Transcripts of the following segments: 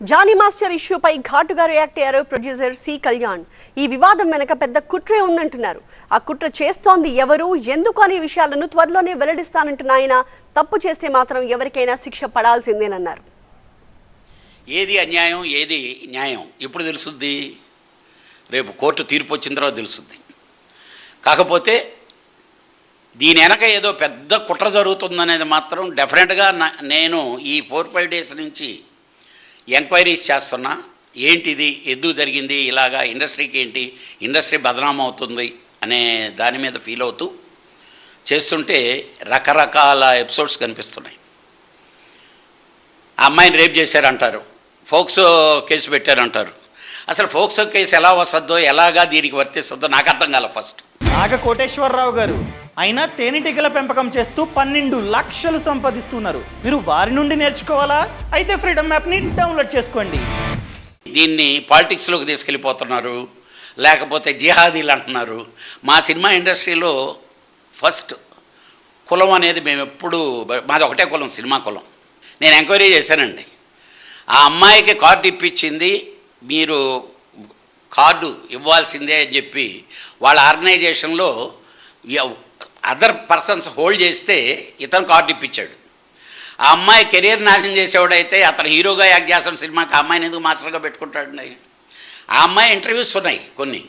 Johnny master ఇష్యూపై ఘాటుగా react అయ్యారు producer C Kalyan. ఈ వివాదం వెనక పెద్ద కుట్రే ఉందంటున్నారు. ఆ కుట్ర చేస్తోంది ఎవరు ఎందుకు అనే విషయాలను త్వరలోనే వెల్లడిస్తానంటున్న ఆయన. తప్పు చేస్తే మాత్రం ఎవరికైనా శిక్ష పడాల్సిందేనన్నారు. ఏది అన్యాయం ఏది న్యాయం? ఎప్పుడు తెలుసుద్ది? రేపు కోర్టు తీర్పు వచ్చిన తర్వాత తెలుసుద్ది. కాకపోతే దీని వెనక ఏదో పెద్ద కుట్ర జరుగుతుందనేది మాత్రం డెఫినెట్గా నేను ఈ ఫోర్ ఫైవ్ డేస్ నుంచి ఎంక్వైరీస్ చేస్తున్నా ఏంటిది ఎందుకు జరిగింది ఇలాగా ఇండస్ట్రీకి ఏంటి ఇండస్ట్రీ బదనాం అవుతుంది అనే దాని మీద ఫీల్ అవుతూ చేస్తుంటే రకరకాల ఎపిసోడ్స్ కనిపిస్తున్నాయి. ఆ అమ్మాయిని రేప్ చేశారంటారు. ఫోక్సో కేసు పెట్టారంటారు. అసలు ఫోక్సో కేసు ఎలా వస్తుందో ఎలాగా దీనికి వర్తిస్తుందో నాకు అర్థం కాల ఫస్ట్. నాగ కోటేశ్వరరావు గారు. అయినా తేనెటీగల పెంపకం చేస్తూ పన్నెండు లక్షలు సంపాదిస్తున్నారు. మీరు వారి నుండి నేర్చుకోవాలా? అయితే ఫ్రీడమ్ యాప్ని డౌన్లోడ్ చేసుకోండి. దీన్ని పాలిటిక్స్లోకి తీసుకెళ్ళిపోతున్నారు. లేకపోతే జిహాదీలు అంటున్నారు. మా సినిమా ఇండస్ట్రీలో ఫస్ట్ కులం అనేది మేము ఎప్పుడు మాది ఒకటే కులం సినిమా కులం. నేను ఎంక్వైరీ చేశానండి. ఆ అమ్మాయికి కార్డు ఇప్పించింది. మీరు కార్డు ఇవ్వాల్సిందే అని చెప్పి వాళ్ళ ఆర్గనైజేషన్లో అదర్ పర్సన్స్ హోల్డ్ చేస్తే ఇతను కార్డు ఇప్పించాడు. ఆ అమ్మాయి కెరీర్ నాశనం చేసేవాడైతే అతను హీరోగా యాక్ట్ చేస్తున్న సినిమాకి ఆ అమ్మాయిని ఎందుకు మాస్టర్గా పెట్టుకుంటాడు ఆ అమ్మాయి ఇంటర్వ్యూస్ ఉన్నాయి కొన్ని.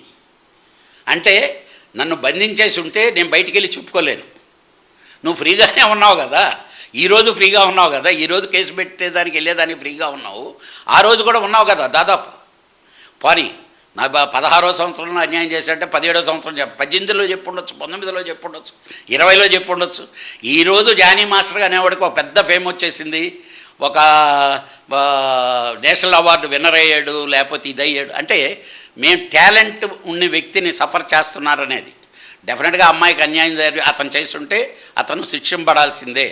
అంటే నన్ను బంధించేసి ఉంటే నేను బయటికి వెళ్ళి చెప్పుకోలేను. నువ్వు ఫ్రీగానే ఉన్నావు కదా? ఈరోజు ఫ్రీగా ఉన్నావు కదా? ఈరోజు కేసు పెట్టేదానికి వెళ్ళేదానికి ఫ్రీగా ఉన్నావు. ఆ రోజు కూడా ఉన్నావు కదా దాదాపు. పోనీ నా పదహారో సంవత్సరంలో అన్యాయం చేశాడంటే పదిహేడో సంవత్సరం చెప్ప పద్దెనిమిదిలో చెప్పుండొచ్చు పంతొమ్మిదిలో చెప్పుండొచ్చు ఇరవైలో చెప్పుండొచ్చు. ఈరోజు జానీ మాస్టర్ అనేవాడికి ఒక పెద్ద ఫేమ్ వచ్చేసింది. ఒక నేషనల్ అవార్డు విన్నర్ అయ్యాడు లేకపోతే ఇది అయ్యాడు అంటే మేము టాలెంట్ ఉన్న వ్యక్తిని సఫర్ చేస్తున్నారనేది. డెఫినెట్గా అమ్మాయికి అన్యాయం జరిగి అతను చేస్తుంటే అతను శిక్షింపడాల్సిందే.